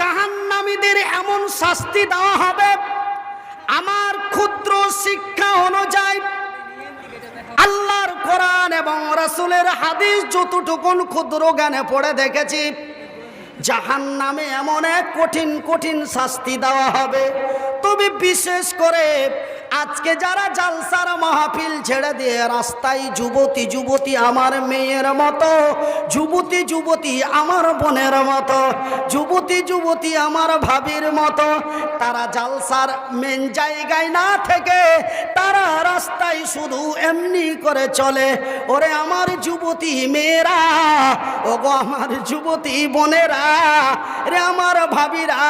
জাহান্নামীদের এমন শাস্তি দেওয়া হবে। আমার ক্ষুদ্র শিক্ষা অনুযায়ী আল্লাহর কোরআন এবং রাসূলের হাদিস যতটুকুন ক্ষুদ্র জ্ঞানে পড়ে দেখেছি জাহান নামে এমন এক কঠিন কঠিন শাস্তি দেওয়া হবে। তবে বিশেষ করে আজকে যারা জালসার মাহফিল ছেড়ে দিয়ে রাস্তায় যুবতী যুবতী আমার মেয়ের মতো, যুবতী যুবতী আমার বোনের মতো, যুবতী যুবতী আমার ভাবির মতো, তারা জালসার মেন জায়গায় না থেকে তারা রাস্তায় শুধু এমনি করে চলে। ওরে আমার যুবতী মেয়েরা, ওগো আমার যুবতী বোনেরা, রে আমার ভাবিরা,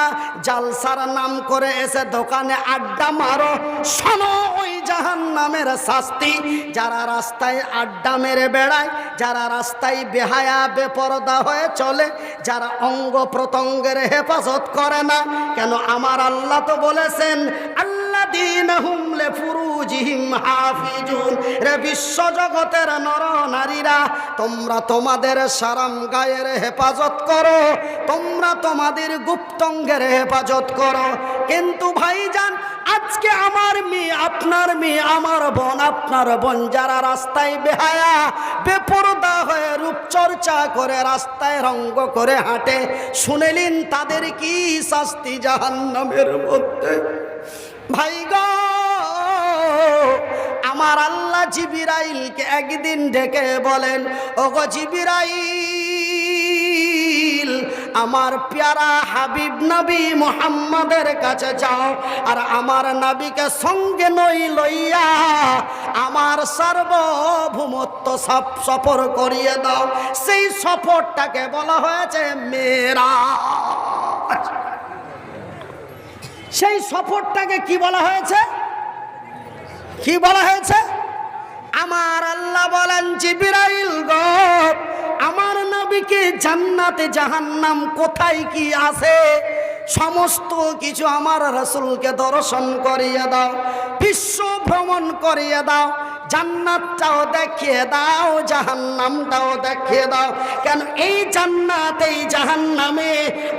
জালসার নাম করে এসে দোকানে আড্ডা মারো। শোনো ওই জাহান নামের শাস্তি। যারা রাস্তায় আড্ডা মেরে বেড়ায়, যারা রাস্তায় বেহায়া, বেপরদা হয়ে চলে, যারা অঙ্গ প্রত্যঙ্গের হেফাজত করে না, কেন আমার আল্লাহ তো বলেছেন, আল্লাহ দিন হুমলে ফুরুজিহিম হাফিজুন। রে বিশ্ব জগতের নর নারীরা, তোমরা তোমাদের সারাম গায়ের হেফাজত করো, তোমরা তোমাদের গুপ্তঙ্গের হেফাজত করো। কিন্তু ভাইজান, আজকে আমার মেয়ে, আপনার মেয়ে, আমার বোন, আপনার বোন যারা রাস্তায় বেহায়া, বেপরদা হয়ে রূপচর্চা করে রাস্তায় রঙ্গ করে হাঁটে শুনেলেন তাদের কি শাস্তি জাহান্নামের মধ্যে? আমার আল্লাহ জিবিরাইলকে একদিন ডেকে বলেন ও গো জিবিরাইল, আমার প্যারা হাবিব নবী মোহাম্মদের কাছে যাও, আর আমার নবীকে সঙ্গে নই লইয়া আমার সার্বভৌমত্ব সব সফর করিয়ে দাও। সেই সফরটাকে বলা হয়েছে মেরা সেই সফরটাকে কি বলা হয়েছে? কি বলা হয়েছে? আমার আল্লাহ বলেন, জিবিরাইল গপ আমার নবীকে জান্নাতে জাহান্নাম কোথায় কি আছে? সমস্ত কিছু আমার রসুলকে দর্শন করিয়ে দাও, বিশ্ব ভ্রমণ করিয়ে দাও, জান্নাতটাও দেখিয়ে দাও, জাহান্নামটাও দেখিয়ে দাও। কেন এই জান্নাত, এই জাহান্নামে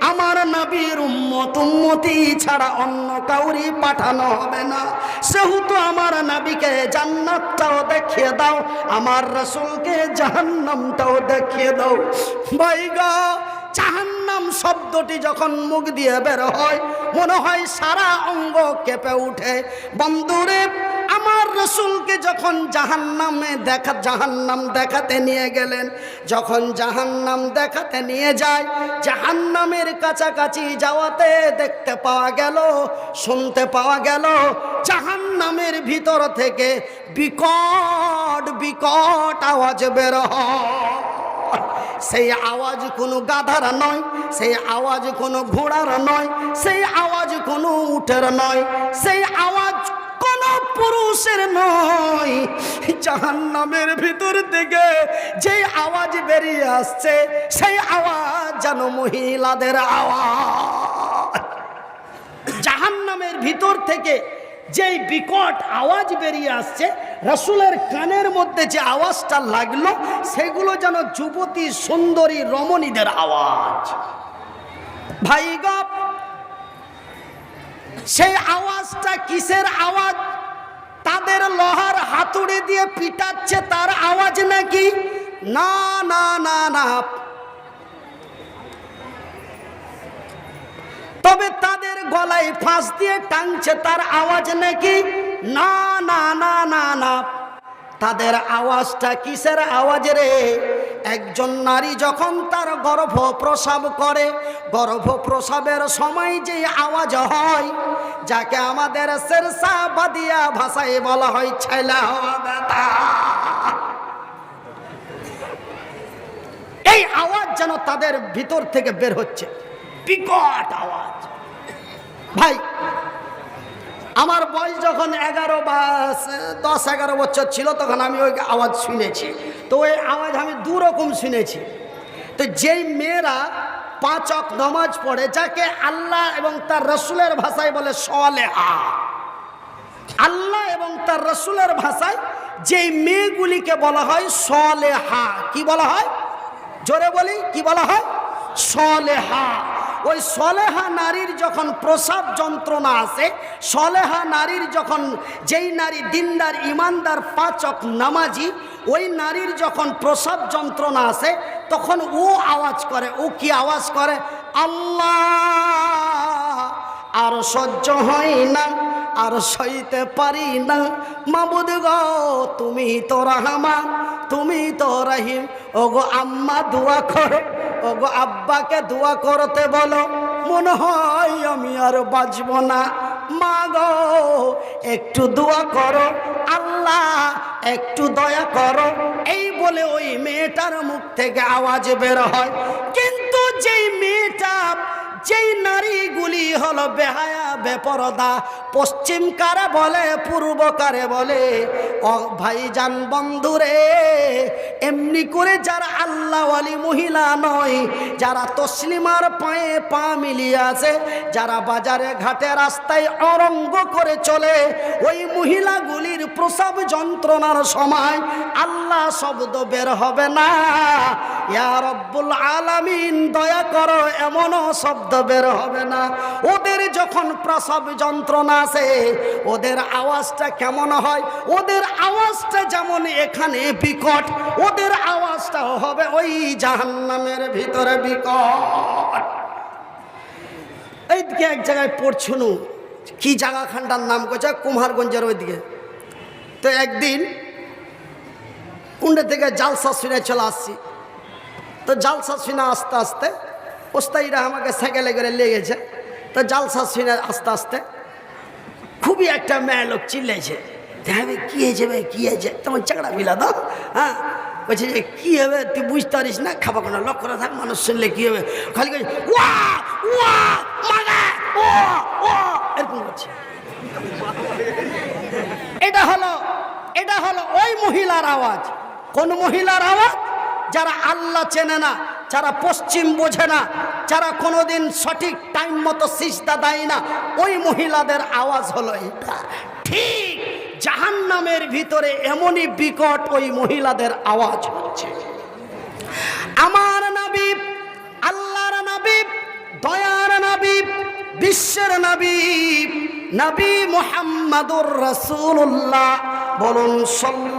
আমার নবীর উম্মত, উম্মতি ছাড়া অন্য কাউরি পাঠানো হবে না। সেহেতু আমার নবীকে জান্নাতটাও দেখিয়ে দাও, আমার রসুলকে জাহান্নামটাও দেখিয়ে দাও। ভাই গো জাহান্নাম শব্দটি যখন মুখ দিয়ে বের হয়, মনে হয় সারা অঙ্গ কেঁপে উঠে। বন্ধুরে, আমার রসুলকে যখন জাহান্নামে দেখা, জাহান্নাম দেখাতে নিয়ে গেলেন, যখন জাহান্নাম দেখাতে নিয়ে যায়, জাহান্নামের কাছাকাছি যাওয়াতে দেখতে পাওয়া গেল, শুনতে পাওয়া গেল, জাহান্নামের ভিতর থেকে বিকট বিকট আওয়াজ বের হয়। সেই আওয়াজ কোনো গাধার নয়, সেই আওয়াজ কোনো ঘোড়ার নয়, সেই আওয়াজ কোনো উঠের নয়, সেই আওয়াজ কোনো পুরুষের নয়। জাহান্নামের ভিতর থেকে যে আওয়াজ বেরিয়ে আসছে, সেই আওয়াজ যেন মহিলাদের আওয়াজ। জাহান্নামের ভিতর থেকে যেই বিকট আওয়াজ বেরিয়ে আসছে, রসুলের কানের মধ্যে যে আওয়াজটা লাগল, সেগুলো যেন যুবতী সুন্দরী রমণীদের আওয়াজ। ভাই সেই আওয়াজটা কিসের আওয়াজ? তাদের লোহার হাতুড়ি দিয়ে পিটাচ্ছে তার আওয়াজ নাকি? না না না না তবে তাদের গলায় ফাঁস দিয়ে টানছে তার আওয়াজ নাকি? না না না না না। তাদের আওয়াজটা কিসের আওয়াজ রে? একজন নারী যখন তার গর্ভ প্রসাব করে গর্ভ প্রসাবের সময় যে আওয়াজ হয়, যাকে আমাদের শেরসা বাদিয়া ভাষায় বলা হয় ছেলা এই আওয়াজ যেন তাদের ভিতর থেকে বের হচ্ছে। বিকট আওয়াজ। ভাই, আমার বয়স যখন এগারো বা দশ, এগারো বছর ছিল, তখন আমি ওই আওয়াজ শুনেছি। তো ওই আওয়াজ আমি দু রকম শুনেছি। তো যেই মেয়েরা পাঁচক নমাজ পড়ে, যাকে আল্লাহ এবং তার রসুলের ভাষায় বলে সলে আ আল্লাহ এবং তার রসুলের ভাষায় যেই মেয়েগুলিকে বলা হয় সলে হা কি বলা হয়? জোরে বলি, কি বলা হয়? সলেহা। ওই সলেহা নারীর যখন প্রসাব যন্ত্রণা আসে সলেহা নারীর যখন যেই নারী দিনদার, ইমানদার, পাচক, নামাজি, ওই নারীর যখন প্রসাব যন্ত্রণা আসে তখন ও আওয়াজ করে, ও কি আওয়াজ করে? আল্লাহ, আর সহ্য হয় না, আর সইতে পারি না। মাবুদ গো, তুমি তো রহমান, তুমি তো রহিম। ও গো আম্মা, দোয়া করো। ও গো আব্বাকে দোয়া করতে বলো, মনে হয় আমি আর বাঁচব না। মা গো, একটু দোয়া করো, আল্লাহ একটু দয়া করো। এই বলে ওই মেয়েটার মুখ থেকে আওয়াজ বের হয়। কিন্তু যেই মেয়েটা যেই নারীগুলি হলো বেহায়া, বেপরদা, পশ্চিম কারে বলে, পূর্ব কারে বলে ভাইজান বন্ধুরে এমনি করে যারা আল্লাহওয়ালি মহিলা নয়, যারা তসলিমার পায়ে পা মিলিয়ে আছে, যারা বাজারে ঘাটে রাস্তায় অরঙ্গ করে চলে, ওই মহিলাগুলির প্রসব যন্ত্রণার সময় আল্লাহ শব্দ বের হবে না। ইয়া রব্বুল আলামিন, দয়া করো, এমনও শব্দ বের হবে না। ওদের যখন প্রসব যন্ত্রণা আছে, ওদের আওয়াজটা কেমন হয়? ওদের আওয়াজটা যেমন এখানে বিকট, ওদের আওয়াজটাও হবে ওই জাহান্নামের ভিতরে বিকট। এইদিকে এক জায়গায় পড়ছুনু, কি জায়গাখানটার নাম করছে কুমারগঞ্জের ওইদিকে। তো একদিন কুণ্ডে থেকে জালসা শুনে চলে আসছি। তো জালসা শুনে আস্তে আস্তে ওস্তাইরা আমাকে সাইকেলে করে লেগেছে তো জালসা শুনে আস্তে আস্তে, খুবই একটা মেয়ে লোক চিল্লেছে হ্যাঁ কী হয়েছে ভাই, কী হয়েছে? তোমার চাকরা মিলা দাও হ্যাঁ? বলছে যে, কী হবে? তুই বুঝতে পারিস না, খাবার কোনো লক্ষ্য না থাক, মানুষ শুনলে কী হবে? খালি ওয়া ও এরকম করছে এটা হলো এটা হলো ওই মহিলার আওয়াজ। কোন মহিলার আওয়াজ? যারা আল্লাহ চেনে না, যারা পশ্চিম বোঝে না, যারা কোনোদিন সঠিক টাইম মতো সিজদা দেয় না, ওই মহিলাদের আওয়াজ হলো এটা। ঠিক জাহান্নামের ভিতরে এমনই বিকট ওই মহিলাদের আওয়াজ হচ্ছে। আমার নবী, আল্লাহর নবী, দয়ার নাবিব বিশ্বের নাবিব নবী মোহাম্মদুর রাসূলুল্লাহ, বলুন, সাল্লাল্লাহু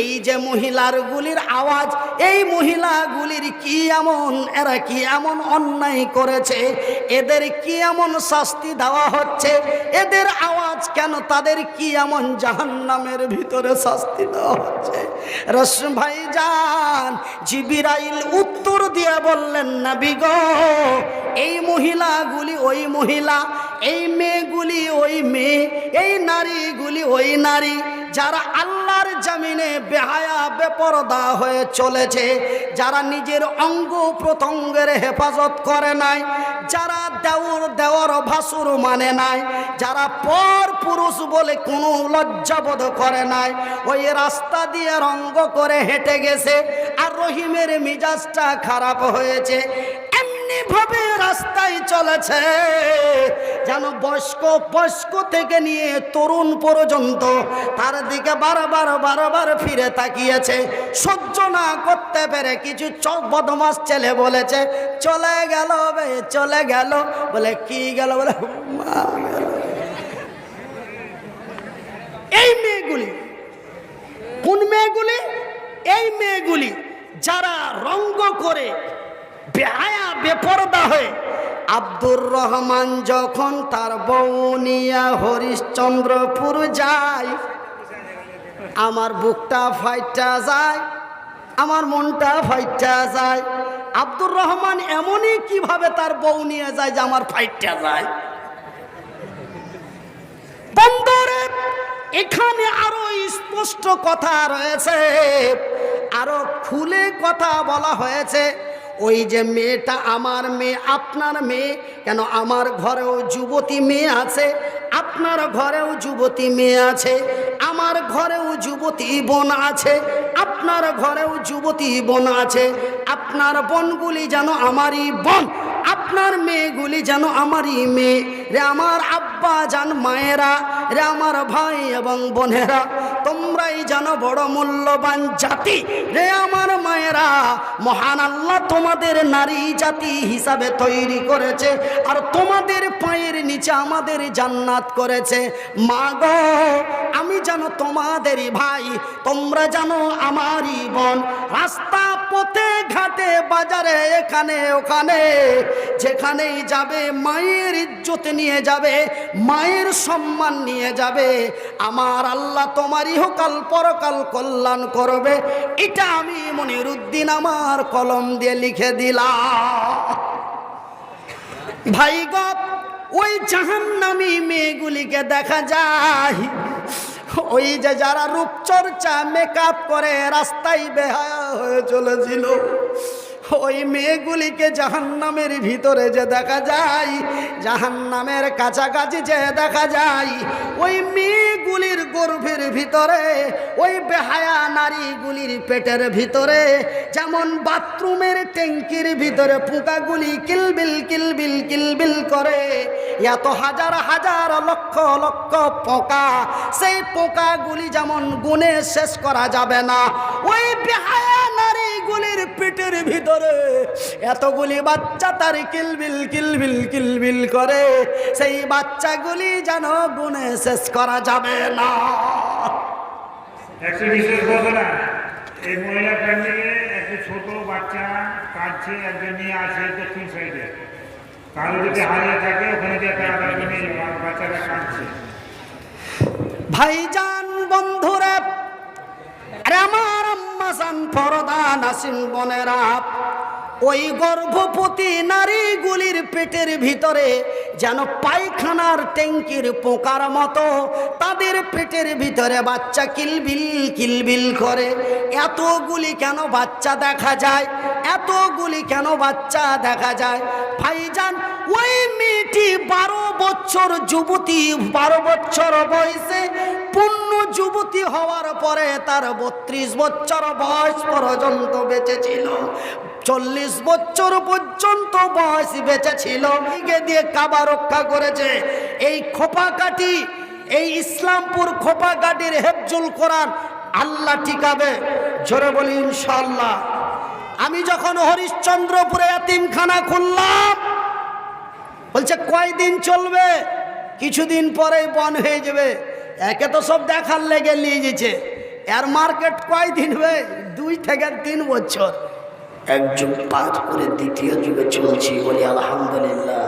এই যে মহিলার গুলির আওয়াজ, এই মহিলাগুলির কি এমন? এরা কি এমন অন্যায় করেছে? এদের কি এমন শাস্তি দেওয়া হচ্ছে? এদের আওয়াজ কেন তাদের কি এমন জাহান্নামের ভিতরে শাস্তি দেওয়া হচ্ছে? রস ভাই যান জিবিরাইল উত্তর দিয়ে বললেন না বিগ এই মহিলাগুলি ওই মহিলা, এই মেয়েগুলি ওই মেয়ে, এই নারীগুলি ওই নারী যারা আল্লাহর জামিনে বেহায়া, বেপরদা হয়ে চলেছে, যারা নিজের অঙ্গ প্রত্যঙ্গের হেফাজত করে নাই, যারা দেওর দেওয়ার ভাসুর মানে নাই, যারা পর পুরুষ বলে কোনো লজ্জাবোধ করে নাই, ওই রাস্তা দিয়ে রঙ্গ করে হেঁটে গেছে, আর রহিমের মিজাজটা খারাপ হয়েছে। এমনি ভাবে রাস্তায় চলেছে। যেন বয়স্ক বয়স্ক থেকে নিয়ে তরুণ পর্যন্ত তার দিকে বারবার বারবার ফিরে তাকিয়েছে। সহ্য না করতে পেরে কিছু বদমাস ছেলে বলেছে, চলে গেল বে, চলে গেল। বলে, কি গেল? বলে এই মেয়েগুলি, কোন মেয়েগুলি? এই মেয়েগুলি যারা রঙ্গ করে বেহায়া, বেপরদা হয়ে আব্দুর রহমান যখন তার বৌনিয়া হরিশ্চন্দ্রপুর যায়, আমার বুকটা ফাইটা যায়, আমার মনটা ফাইটা যায়। আব্দুর রহমান এমনই কীভাবে তার বউ নিয়ে যায় যে আমার ফাইটটা যায়? বন্দরে এখানে আরও স্পষ্ট কথা রয়েছে, আরও খুলে কথা বলা হয়েছে। ওই যে মেয়েটা আমার মেয়ে, আপনার মেয়ে, কেন আমার ঘরেও যুবতী মেয়ে আছে? আপনার ঘরেও যুবতী মেয়ে আছে, আমার ঘরেও যুবতী বোন আছে, আপনার ঘরেও যুবতী বোন আছে, আপনার বোনগুলি যেন আমারই বোন। আপনার মেয়েগুলি যেন আমারই মেয়ে। রে আমার আব্বা যান মায়েরা, রে আমার ভাই এবং বোনেরা, তোমরাই যেন বড় মূল্যবান জাতি। রে আমার মায়েরা, মহান আল্লাহ তোমাদের নারী জাতি হিসাবে তৈরি করেছে আর তোমাদের পায়ের নিচে আমাদের জান্নাত করেছে। মা গো, আমি যেন তোমাদেরই ভাই, তোমরা জানো আমারই বোন। রাস্তা পথে ঘাটে বাজারে, এখানে, ওখানে। যেখানেই যাবে, মায়ের ইজ্জত নিয়ে যাবে, মায়ের সম্মান নিয়ে যাবে। আমার আল্লাহ তোমার ইহকাল পরকাল কল্যাণ করবে। এটা আমি মনিরুদ্দিন আমার কলম দিয়ে লিখে দিলাম। ভাই গো, ওই জাহান্নামী মেয়েগুলিকে দেখা যায়। ওই যে যারা রূপচর্চা, মেকআপ করে, রাস্তায় বেহায়া হয়ে চলেছিল। ওই মেয়েগুলিকে জাহান্নামের ভিতরে যে দেখা যায়, জাহান্নামের কাছাকাছি যে দেখা যায়, ওই মেয়েগুলির গর্ভের ভিতরে, ওই বেহায়া নারীগুলির পেটের ভিতরে, যেমন বাথরুমের ট্যাঙ্কির ভিতরে পোকাগুলি কিলবিল কিলবিল কিলবিল করে, এত হাজার হাজার লক্ষ লক্ষ পোকা, সেই পোকাগুলি যেমন গুণে শেষ করা যাবে না, ওই বেহায়া নারীগুলির পেটের ভিতরে এতগুলি বাচ্চা তার কিলবিল কিলবিল কিলবিল করে সেই বাচ্চাগুলি যেন গুণে শেষ করা যাবে না। একশো বিশেষ ঘটনা এই মহিলা ফ্যামিলি একটি ছোট বাচ্চা কাঁদছে একজন নিয়ে আসে দক্ষিণ সাইডে। কারও যদি হারিয়ে থাকে ওখানে যে তাড়াতাড়ি নিয়ে যাব আর বাচ্চাটা কাঁদছে। ভাইজান বন্ধুরা আরে আমার আম্মাসান ফরদা নাসিম বোনেরা। ওই গর্ভবতী নারীগুলির পেটের ভিতরে যেন পায়খানার ট্যাঙ্কির পোকার মতো তাদের পেটের ভিতরে বাচ্চা কিলবিল কিলবিল করে। এতগুলি কেন বাচ্চা দেখা যায়? এতগুলি কেন বাচ্চা দেখা যায়? ভাইজান, ওই মেয়েটি বারো বছর যুবতী, বারো বছর বয়সে পূর্ণ যুবতী হওয়ার পরে তার বত্রিশ বছর বয়স পর্যন্ত বেঁচে ছিল। চল্লিশ বছর পর্যন্ত বয়স বেঁচে ছিল। দিকে দিয়ে কাবা রক্ষা করেছে। এই খোপাকাঠি, এই ইসলামপুর খোপাকাঠির হেফজুল কোরআন আল্লাহ ঠিকাবে। জোরে বলি ইনশাল্লাহ আমি যখন হরিশ্চন্দ্রপুরে এতিমখানা খুললাম, বলছে কয়দিন চলবে? কিছুদিন পরেই বন হয়ে যাবে। একে তো সব দেখার লেগে নিয়ে গেছে। এর মার্কেট কয়দিন হবে দুই থেকে তিন বছর। এক যুগ পার করে দ্বিতীয় যুগে চলছি বলি আলহামদুলিল্লাহ।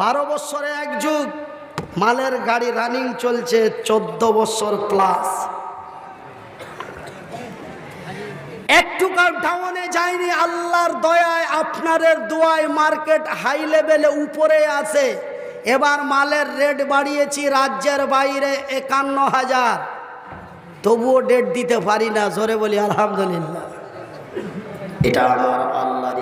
বারো বছরে এক যুগ মালের গাড়ি রানিং চলছে চোদ্দ বছর প্লাস একটু ডাউনে যায়নি, আল্লাহর দয়ায় আপনাদের দোয়ায় মার্কেট হাই লেভেলে উপরে আছে। এবার মালের রেট বাড়িয়েছি, রাজ্যের বাইরে একান্ন হাজার। তবুও ডেট দিতে পারি না, জোরে বলি আলহামদুলিল্লাহ। এটা আমার আল্লাহ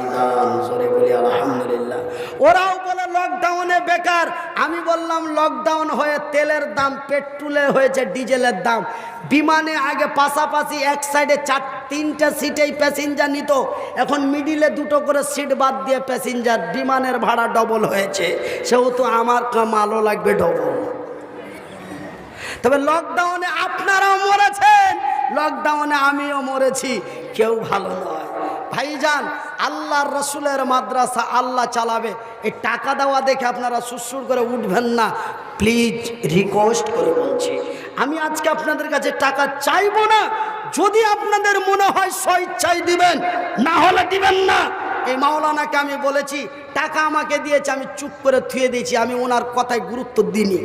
জোরে বলি আলহামদুলিল্লাহ। ওরাও বলে লকডাউনে বেকার। আমি বললাম লকডাউন হয়ে তেলের দাম, পেট্রোলে হয়েছে, ডিজেলের দাম। বিমানে আগে পাশাপাশি এক সাইডে চার, তিনটা সিটেই প্যাসেঞ্জার নিত। এখন মিডিলে দুটো করে সিট বাদ দিয়ে প্যাসেঞ্জার বিমানের ভাড়া ডবল হয়েছে। সেহেতু আমার কামালও লাগবে ডবল তবে লকডাউনে আপনারাও মরেছেন। লকডাউনে আমিও মরেছি। কেউ ভালো নয়। ভাইজান আল্লাহর রসুলের মাদ্রাসা আল্লাহ চালাবে। এই টাকা দেওয়া দেখে আপনারা সুরসুর করে উঠবেন না। প্লিজ রিকোয়েস্ট করে বলছি, আমি আজকে আপনাদের কাছে টাকা চাইব না। যদি আপনাদের মনে হয় স্বেচ্ছায় দিবেন, না হলে দিবেন না। এই মাওলানাকে আমি বলেছি, টাকা আমাকে দিয়েছে, আমি চুপ করে থুয়ে দিয়েছি, আমি ওনার কথায় গুরুত্ব দিইনি।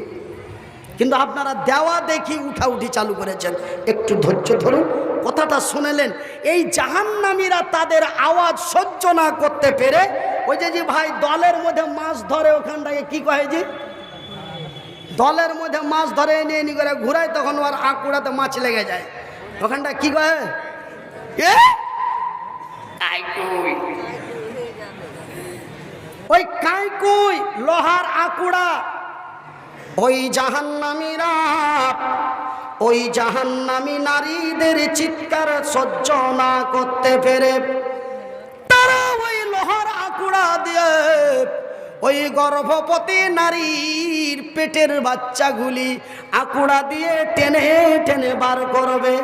কিন্তু আপনারা দেওয়া দেখি উঠাউঠি চালু করেছেন। একটু ধৈর্য ধরুন কথাটা শুনেলেন। এই জাহান্নামীরা তাদের আওয়াজ সহ্য না করতে পেরে ওই যে যে ভাই দলের মধ্যে মাছ ধরে ওখানটাকে কি কয় যে দলের মধ্যে মাছ ধরে এনে এনে করে ঘুরায় তখন ওর আঁকুড়াতে মাছ লেগে যায়। ওখানটা কি কয়? এ? ওই কাইকুই লোহার আকুড়া। ওই জাহান্নামীরা, ওই জাহান্নামী নারীদের চিৎকার সহ্য না করতে পেরে তারা ওই লোহার আকুড়া দিয়ে ওই গর্ভবতী নারীর পেটের বাচ্চাগুলি আকুড়া দিয়ে টেনে টেনে বার করবে।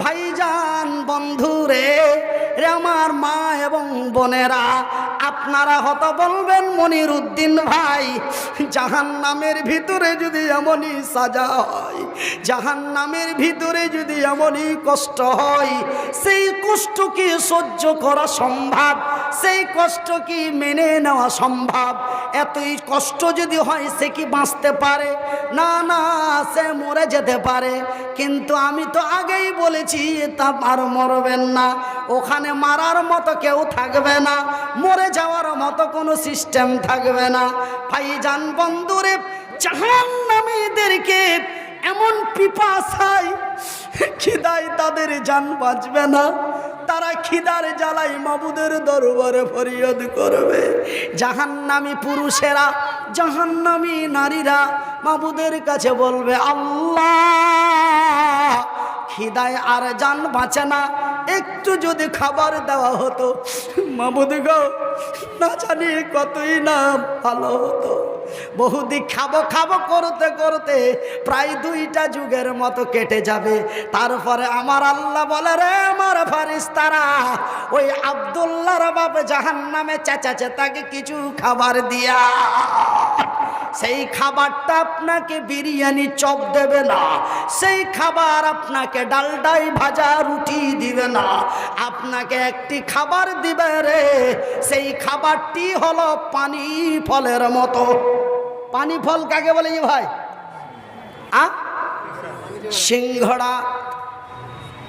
ভাইজান বন্ধুরে, রে আমার মা এবং বোনেরা আপনারা হত বলবেন মনির উদ্দিন ভাই জাহান নামের ভিতরে যদি এমনই সাজা হয় জাহান নামের ভিতরে যদি এমনই কষ্ট হয়, সেই কষ্ট কি সহ্য করা সম্ভব? সেই কষ্ট কি মেনে নেওয়া সম্ভব? এতই কষ্ট যদি হয় সে কি বাঁচতে পারে? না না, সে মরে যেতে পারে। কিন্তু আমি তো আগেই বলেছি, তা আর মরবেন না। ওখানে মারার মতো কেউ থাকবে না, মরে যাওয়ার মতো কোনো সিস্টেম থাকবে না। ভাইজান বন্ধুরে জাহান নামীদেরকে এমন পিপাসায় খিদায় তাদের যান বাঁচবে না। তারা খিদার জ্বালাই মাবুদের দরবারে ফরিয়াদ করবে। জাহান্নামী পুরুষেরা, জাহান্নামী নারীরা মাবুদের কাছে বলবে, আল্লাহ, খিদায় আর যান বাঁচে না একটু যদি খাবার দেওয়া হতো মাবুদ গো, না জানি কতই না ভালো হতো। বহুদিক খাব খাব করতে করতে প্রায় দুইটা যুগের মতো কেটে যাবে। তারপরে আমার আল্লাহ বলে, রে আমার ফারিস্তারা ওই আবদুল্লাহর বাপ জাহান নামে চেঁচাচে তাকে কিছু খাবার দিয়া। সেই খাবারটা আপনাকে বিরিয়ানি চপ দেবে না, সেই খাবার আপনাকে ডালডাই ভাজা রুটি দিবে না, আপনাকে একটি খাবার দিবে রে, সেই খাবারটি হলো পানি ফলের মতো। পানি ফল কাকে বলে যে ভাই? আ? সিংহড়া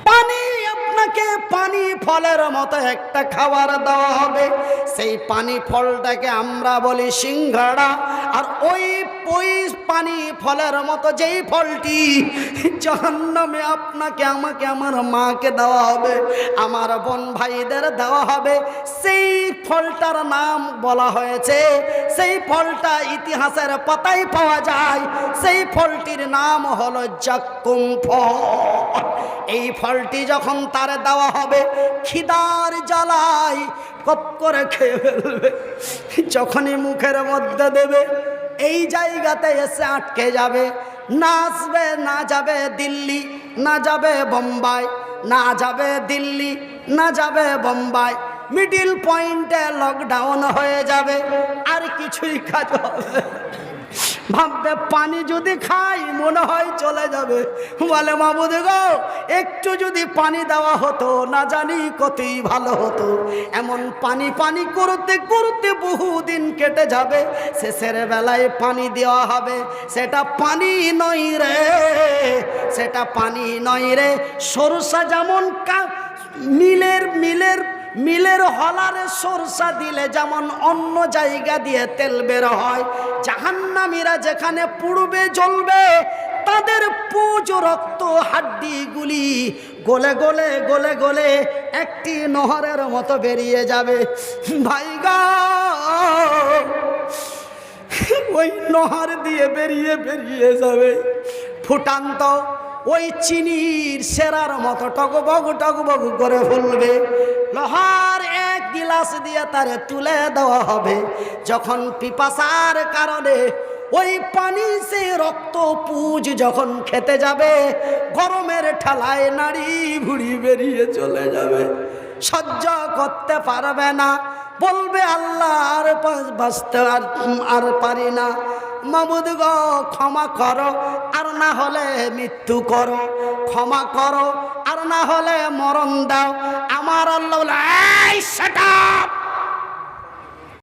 পানি আপনাকে পানি ফলের মতো একটা খাবার দেওয়া হবে। সেই পানি ফলটাকে আমরা বলি সিংহাড়া আর ওই ওই পানি ফলের মতো যেই ফলটি জাহান্নামে আপনাকে, আমাকে, আমার মাকে দেওয়া হবে, আমার বোন ভাইদের দেওয়া হবে, সেই ফলটার নাম বলা হয়েছে। সেই ফলটা ইতিহাসের পাতায় পাওয়া যায়। সেই ফলটির নাম হলো জাক্কুম ফল। এই ফলটি যখন তার দেওয়া হবে। খিদার জ্বালায় কপ করে খেয়ে ফেলবে। যখনই মুখের মধ্যে দেবে, এই জায়গাতে এসে আটকে যাবে। না আসবে, না যাবে দিল্লি, না যাবে বোম্বাই, না যাবে দিল্লি, না যাবে বোম্বাই। মিডিল পয়েন্টে লকডাউন হয়ে যাবে, আর কিছুই কাজ হবে ভাববে পানি যদি খাই, মনে হয় চলে যাবে। বলে মামুদ গো, একটু যদি পানি দেওয়া হতো, না জানি কতই ভালো হতো। এমন পানি পানি করতে করতে বহুদিন কেটে যাবে, শেষের বেলায় পানি দেওয়া হবে। সেটা পানি নয় রে, সেটা পানি নয় রে। সরষা যেমন কা মিলের মিলের মিলের হলারে সরষা দিলে যেমন অন্য জায়গা দিয়ে তেল বের হয়, জাহান্নামীরা যেখানে পুড়বে, জ্বলবে, তাদের পুজ রক্ত হাড্ডিগুলি গলে গলে গলে গলে একটি নহরের মতো বেরিয়ে যাবে। ভাইগা ওই নহর দিয়ে বেরিয়ে বেরিয়ে যাবে। ফুটান্ত ওই চিনির সেরার মতো টকবগ টকবগ করে ফুলবে। লোহার এক গিলাস দিয়ে তারে তুলে দেওয়া হবে। যখন পিপাসার কারণে ওই পানি সে রক্ত পুজ যখন খেতে যাবে, গরমের ঠেলায় নাড়ি ভুড়ি বেরিয়ে চলে যাবে। সহ্য করতে পারবে না। বলবে আল্লাহ আর বাঁচ- বাঁচতে আর আর পারি না। মামুদ গো ক্ষমা করো আর না হলে মৃত্যু করো ক্ষমা করো আর না হলে মরণ দাও আমার আল্লাহ বলে, "এই, shut up!